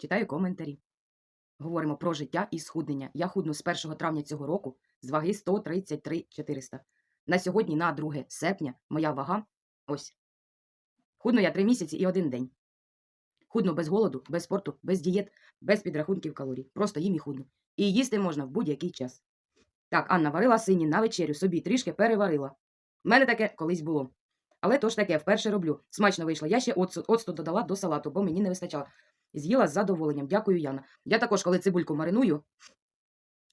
Читаю коментарі. Говоримо про життя і схуднення. Я худну з 1 травня цього року з ваги 133 400. На сьогодні, на 2 серпня, моя вага ось. Худну я 3 місяці і один день. Худну без голоду, без спорту, без дієт, без підрахунків калорій. Просто їм і худну. І їсти можна в будь-який час. Так, Анна варила сині на вечерю, собі трішки переварила. У мене таке колись було. Але то ж таке, вперше роблю. Смачно вийшло. Я ще оцту, оцту додала до салату, бо мені не вистачало. З'їла з задоволенням. Дякую, Яна. Я також, коли цибульку мариную,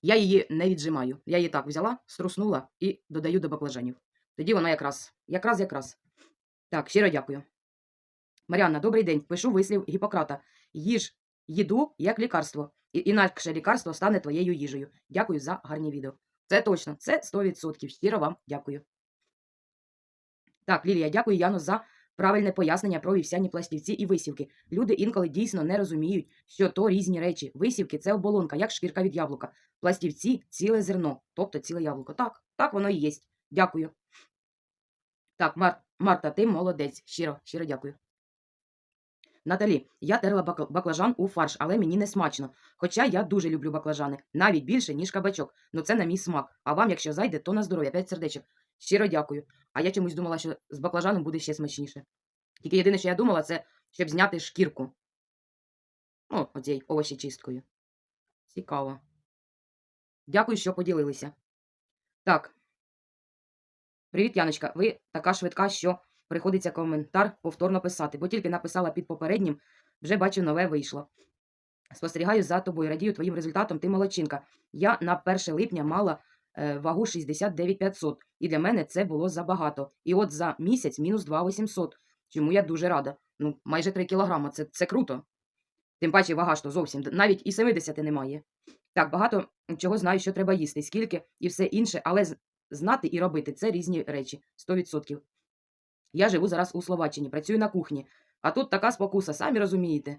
я її не віджимаю. Я її так взяла, струснула і додаю до баклажанів. Тоді вона якраз, якраз, якраз. Так, щиро дякую. Маріанна, добрий день. Пишу вислів Гіппократа. Їж їду як лікарство. І інакше лікарство стане твоєю їжею. Дякую за гарні відео. Це точно, це 100%. Щиро вам дякую. Так, Лілія, дякую, Яно, за правильне пояснення про вівсяні пластівці і висівки. Люди інколи дійсно не розуміють, що то різні речі. Висівки це оболонка, як шкірка від яблука. Пластівці ціле зерно, тобто ціле яблуко. Так, так воно і є. Дякую. Так, Мар... Марта, ти молодець. Щиро, щиро дякую. Наталі, я терла баклажан у фарш, але мені не смачно. Хоча я дуже люблю баклажани, навіть більше, ніж кабачок. Ну це на мій смак. А вам, якщо зайде, то на здоров'я. П'ять сердечок. Щиро дякую. А я чомусь думала, що з баклажаном буде ще смачніше. Тільки єдине, що я думала, це щоб зняти шкірку. Ну, оцією овочечисткою. Цікаво. Дякую, що поділилися. Так. Привіт, Яночка. Ви така швидка, що приходиться коментар повторно писати, бо тільки написала під попереднім, вже бачу, нове вийшло. Спостерігаю за тобою, радію твоїм результатом, ти молодчинка. Я на 1 липня мала вагу 69 500, і для мене це було забагато. І от за місяць мінус 2 800, чому я дуже рада. Ну, майже 3 кілограма, це, це круто. Тим паче вага ж то зовсім, навіть і 70 немає. Так, багато чого знаю, що треба їсти, скільки і все інше, але знати і робити це різні речі, 100%. Я живу зараз у Словаччині, працюю на кухні, а тут така спокуса, самі розумієте.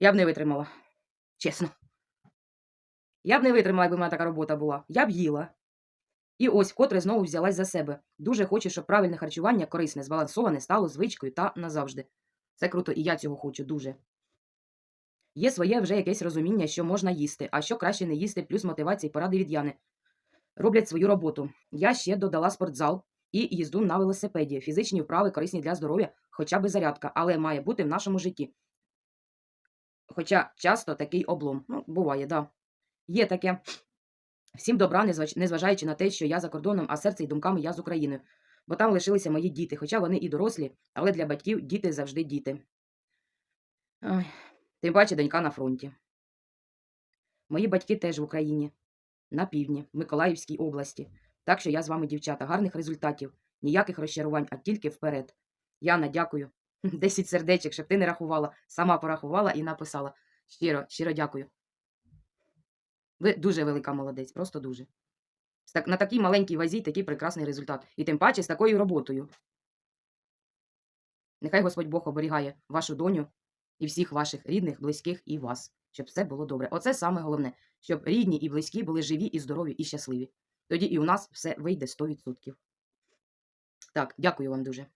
Я б не витримала. Чесно. Я б не витримала, якби в мене така робота була. Я б їла. І ось вкотре знову взялась за себе. Дуже хочу, щоб правильне харчування, корисне, збалансоване, стало звичкою та назавжди. Це круто, і я цього хочу дуже. Є своє вже якесь розуміння, що можна їсти, а що краще не їсти, плюс мотивація і поради від Яни. Роблять свою роботу. Я ще додала спортзал і їзду на велосипеді. Фізичні вправи корисні для здоров'я, хоча б зарядка, але має бути в нашому житті. Хоча часто такий облом. Ну, буває, да. Є таке. Всім добра, незважаючи на те, що я за кордоном, а серце і думками я з Україною. Бо там лишилися мої діти, хоча вони і дорослі, але для батьків діти завжди діти. Ой, тим паче донька на фронті. Мої батьки теж в Україні, на півдні, в Миколаївській області. Так що я з вами, дівчата, гарних результатів, ніяких розчарувань, а тільки вперед. Яна, дякую. Десять сердечок, щоб ти не рахувала, сама порахувала і написала. Щиро, щиро дякую. Ви дуже велика молодець, просто дуже. На такій маленькій вазі такий прекрасний результат. І тим паче з такою роботою. Нехай Господь Бог оберігає вашу доню і всіх ваших рідних, близьких і вас, щоб все було добре. Оце саме головне, щоб рідні і близькі були живі і здорові і щасливі. Тоді і у нас все вийде 100%. Так, дякую вам дуже.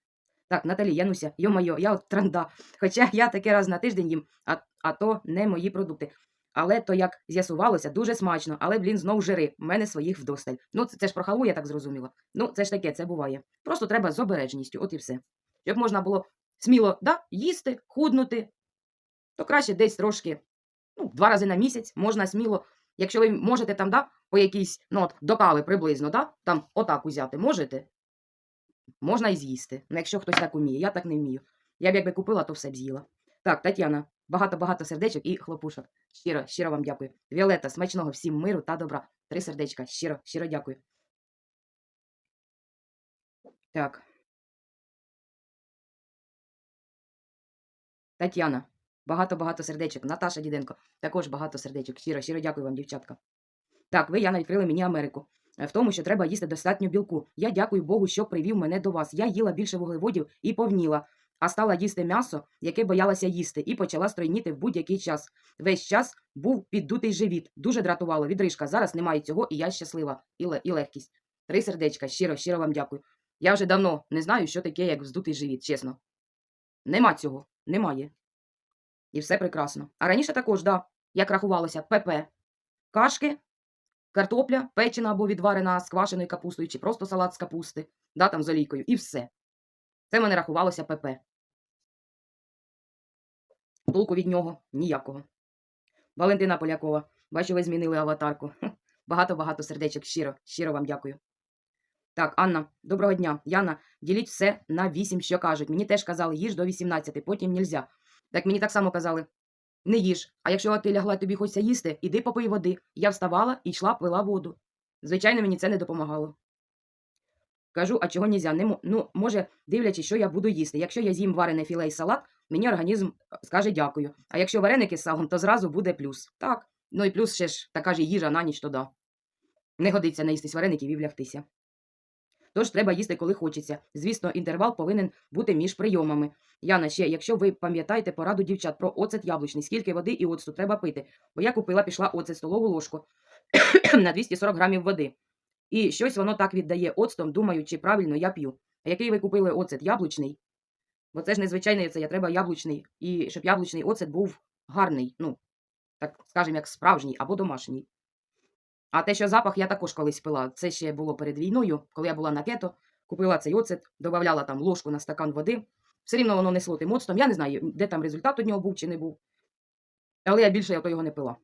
Так, Наталі, Януся, йо-моє, я от транда. Хоча я таке раз на тиждень їм, а, а то не мої продукти. Але то, як з'ясувалося, дуже смачно, але, блін, знов жири. У мене своїх вдосталь. Ну, це, це ж про халву, я так зрозуміла. Ну, це ж таке, це буває. Просто треба з обережністю, от і все. Щоб можна було сміло да, їсти, худнути, то краще десь трошки, ну, два рази на місяць можна сміло. Якщо ви можете там, да, по якійсь, ну, от, до кави приблизно, да, там отак узяти, можете, можна і з'їсти. Ну, якщо хтось так уміє, я так не вмію. Я б якби купила, то все б з'їла. Так, Тетяна, багато-багато сердечок і хлопушок. Щиро, щиро вам дякую. Віолета, смачного всім миру та добра. Три сердечка. Щиро, щиро дякую. Так. Тетяна, багато-багато сердечок. Наташа Діденко, також багато сердечок. Щиро, щиро дякую вам, дівчатка. Так, ви, Яна, відкрили мені Америку. Е, В тому, що треба їсти достатньо білку. Я дякую Богу, що привів мене до вас. Я їла більше вуглеводів і повніла, а стала їсти м'ясо, яке боялася їсти, і почала стройніти в будь-який час. Весь час був піддутий живіт. Дуже дратувало. Відрижка. Зараз немає цього, і я щаслива. І, і легкість. Три сердечка. Щиро, щиро вам дякую. Я вже давно не знаю, що таке, як вздутий живіт, чесно. Нема цього. Немає. І все прекрасно. А раніше також, да, як рахувалося, ПП. Кашки, картопля, печена або відварена з квашеною капустою, чи просто салат з капусти, да, там з олійкою, і все. Це мене рахувалося ПП. Толку від нього ніякого. Валентина Полякова, бачу, ви змінили аватарку. Багато-багато сердечок. Щиро, щиро вам дякую. Так, Анна, доброго дня. Яна, діліть все на 8, що кажуть. Мені теж казали, їж до 18, потім нельзя. Так мені так само казали, не їж. А якщо ти лягла, тобі хочеться їсти, іди попий води. Я вставала і йшла, пила воду. Звичайно, мені це не допомагало. Кажу, а чого нельзя? Не ну, може, дивлячись, що я буду їсти. Якщо я з'їм варене філе і салат, мені організм е, скаже дякую. А якщо вареники з салом, то зразу буде плюс. Так. Ну і плюс ще ж така ж їжа на ніч то да. Не годиться наїстись вареників і влягтися. Тож треба їсти, коли хочеться. Звісно, інтервал повинен бути між прийомами. Яна, ще, якщо ви пам'ятаєте пораду дівчат про оцет яблучний, скільки води і оцту треба пити. Бо я купила, пішла оцет столову ложку на 240 грамів води. І щось воно так віддає оцтом, думаю, чи правильно я п'ю. А який ви купили оцет яблучний? Бо це ж незвичайний оцет, я треба яблучний. І щоб яблучний оцет був гарний, ну, так скажемо, як справжній або домашній. А те, що запах, я також колись пила. Це ще було перед війною, коли я була на кето, купила цей оцет, додавала там ложку на стакан води. Все рівно воно несло тим оцтом. Я не знаю, де там результат у нього був чи не був. Але я більше я то його не пила.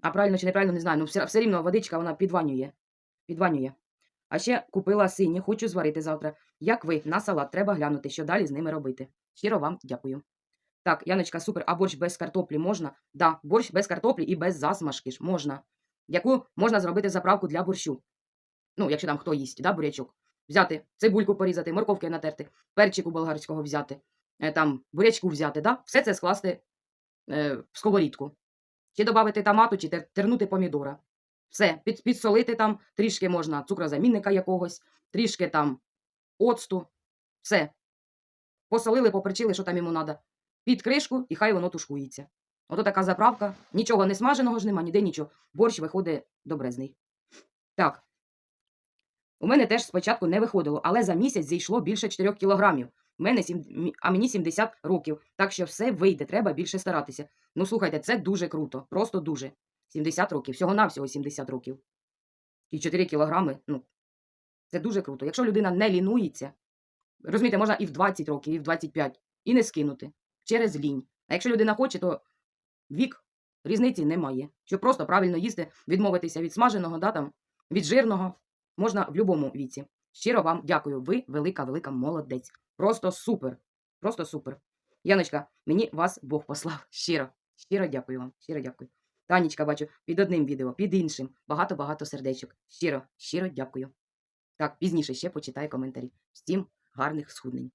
А правильно чи неправильно, не знаю. Ну, все, все рівно водичка вона підванює. Підванює. А ще купила сині, хочу зварити завтра. Як ви, на салат, треба глянути, що далі з ними робити. Щиро вам дякую. Так, Яночка, супер. А борщ без картоплі можна? Да, борщ без картоплі і без засмажки ж можна. Яку можна зробити заправку для борщу. Ну, якщо там хто їсть, да, бурячок. Взяти, цибульку порізати, морковки натерти, перчику болгарського взяти, е, там бурячку взяти, да? все це скласти е, в сковорідку. Чи додати томату, чи тернути помідора. Все, під, підсолити там, трішки можна цукрозамінника якогось, трішки там оцту. Все. Посолили, поперчили, що там йому треба. Під кришку, і хай воно тушкується. Ото така заправка. Нічого не смаженого ж нема, ніде нічого. Борщ виходить добрезний. Так. У мене теж спочатку не виходило, але за місяць зійшло більше 4 кілограмів. Мене сім... а мені 70 років. Так що все вийде, треба більше старатися. Ну слухайте, це дуже круто. Просто дуже. 70 років. Всього-навсього 70 років. І 4 кілограми. Ну, це дуже круто. Якщо людина не лінується, розумієте, можна і в 20 років, і в 25, і не скинути через лінь. А якщо людина хоче, то вік різниці немає. Щоб просто правильно їсти, відмовитися від смаженого, да, там, від жирного, можна в будь-якому віці. Щиро вам дякую. Ви велика, велика молодець. Просто супер. Просто супер. Яночка, мені вас Бог послав. Щиро. Щиро дякую вам. Щиро дякую. Танечка, бачу, під одним відео, під іншим. Багато-багато сердечок. Щиро, щиро дякую. Так, пізніше ще почитаю коментарі. Всім гарних схуднень.